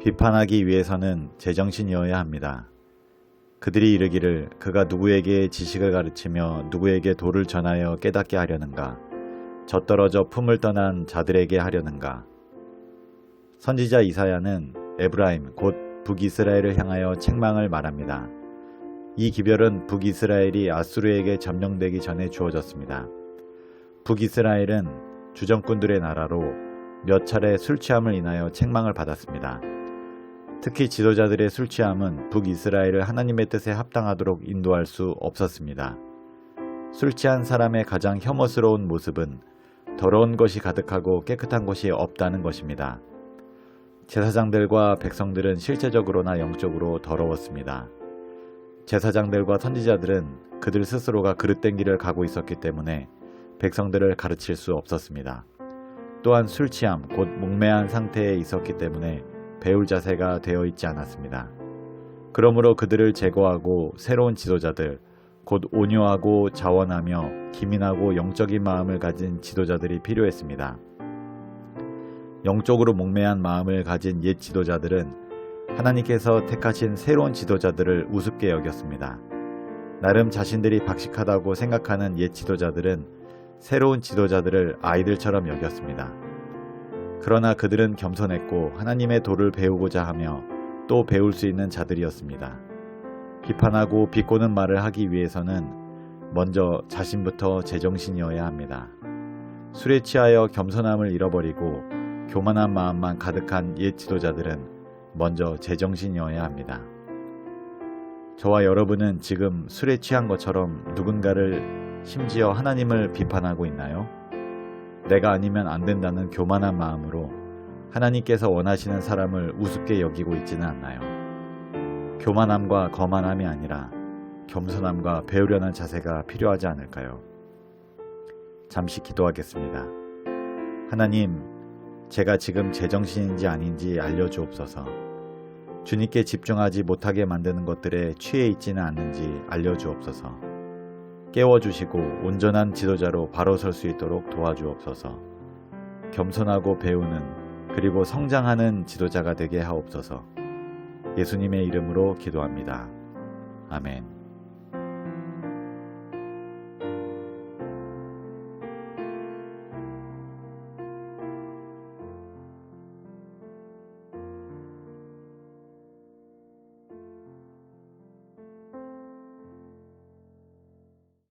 비판하기 위해서는 제정신이어야 합니다. 그들이 이르기를 그가 누구에게 지식을 가르치며 누구에게 도를 전하여 깨닫게 하려는가? 젖떨어져 품을 떠난 자들에게 하려는가? 선지자 이사야는 에브라임 곧 북이스라엘을 향하여 책망을 말합니다. 이 기별은 북이스라엘이 아수르에게 점령되기 전에 주어졌습니다. 북이스라엘은 주정꾼들의 나라로 몇 차례 술 취함을 인하여 책망을 받았습니다. 특히 지도자들의 술 취함은 북이스라엘을 하나님의 뜻에 합당하도록 인도할 수 없었습니다. 술 취한 사람의 가장 혐오스러운 모습은 더러운 것이 가득하고 깨끗한 것이 없다는 것입니다. 제사장들과 백성들은 실제적으로나 영적으로 더러웠습니다. 제사장들과 선지자들은 그들 스스로가 그릇된 길을 가고 있었기 때문에 백성들을 가르칠 수 없었습니다. 또한 술 취함, 곧 목매한 상태에 있었기 때문에 배울 자세가 되어 있지 않았습니다. 그러므로 그들을 제거하고 새로운 지도자들, 곧 온유하고 자원하며 기민하고 영적인 마음을 가진 지도자들이 필요했습니다. 영적으로 목매한 마음을 가진 옛 지도자들은 하나님께서 택하신 새로운 지도자들을 우습게 여겼습니다. 나름 자신들이 박식하다고 생각하는 옛 지도자들은 새로운 지도자들을 아이들처럼 여겼습니다. 그러나 그들은 겸손했고 하나님의 도를 배우고자 하며 또 배울 수 있는 자들이었습니다. 비판하고 비꼬는 말을 하기 위해서는 먼저 자신부터 제정신이어야 합니다. 술에 취하여 겸손함을 잃어버리고 교만한 마음만 가득한 옛 지도자들은 먼저 제정신이어야 합니다. 저와 여러분은 지금 술에 취한 것처럼 누군가를 심지어 하나님을 비판하고 있나요? 내가 아니면 안 된다는 교만한 마음으로 하나님께서 원하시는 사람을 우습게 여기고 있지는 않나요? 교만함과 거만함이 아니라 겸손함과 배우려는 자세가 필요하지 않을까요? 잠시 기도하겠습니다. 하나님, 제가 지금 제정신인지 아닌지 알려주옵소서. 주님께 집중하지 못하게 만드는 것들에 취해 있지는 않는지 알려주옵소서. 깨워주시고 온전한 지도자로 바로 설 수 있도록 도와주옵소서. 겸손하고 배우는 그리고 성장하는 지도자가 되게 하옵소서. 예수님의 이름으로 기도합니다. 아멘.